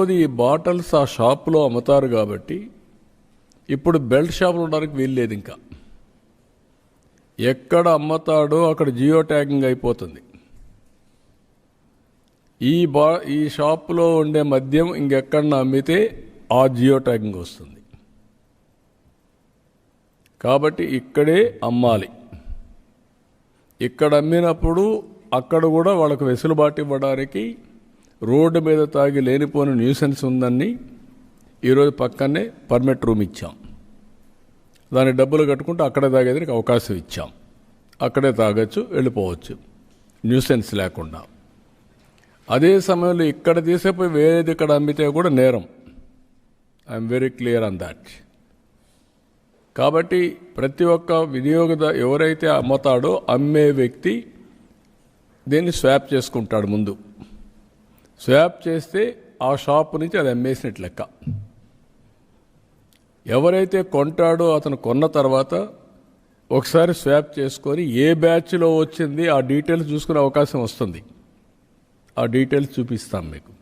రెండోది ఈ బాటిల్స్ ఆ షాపులో అమ్ముతారు కాబట్టి ఇప్పుడు బెల్ట్ షాపులు ఉండడానికి వీల్లేదు ఇంకా. ఎక్కడ అమ్ముతాడో అక్కడ జియో ట్యాగింగ్ అయిపోతుంది. ఈ బా ఈ షాపులో ఉండే మద్యం ఇంకెక్కడ అమ్మితే ఆ జియో ట్యాగింగ్ వస్తుంది. కాబట్టి ఇక్కడే అమ్మాలి. ఇక్కడ అమ్మినప్పుడు అక్కడ కూడా వాళ్ళకు వెసులుబాటు ఇవ్వడానికి రోడ్డు మీద తాగి లేనిపోని న్యూసెన్స్ ఉందని ఈరోజు పక్కనే పర్మిట్ రూమ్ ఇచ్చాం. దాన్ని డబ్బులు కట్టుకుంటూ అక్కడే తాగేదానికి అవకాశం ఇచ్చాం. అక్కడే తాగొచ్చు వెళ్ళిపోవచ్చు. న్యూసెన్స్ లేకుండా. అదే సమయంలో ఇక్కడ తీసేపోయి వేరేది ఇక్కడ అమ్మితే కూడా నేరం. I'm very clear on that కాబట్టి ప్రతి ఒక్క వినియోగద ఎవరైతే అమ్ముతాడో అమ్మే వ్యక్తి దీన్ని స్వాప్ చేసుకుంటాడు ముందు. స్వాప్ చేస్తే ఆ షాప్ నుంచి అది అమ్మేసినట్టు లెక్క. ఎవరైతే కొంటాడో అతను కొన్న తర్వాత ఒకసారి స్వాప్ చేసుకొని ఏ బ్యాచ్లో వచ్చింది ఆ డీటెయిల్స్ చూసుకునే అవకాశం వస్తుంది. ఆ డీటెయిల్స్ చూపిస్తాం మీకు.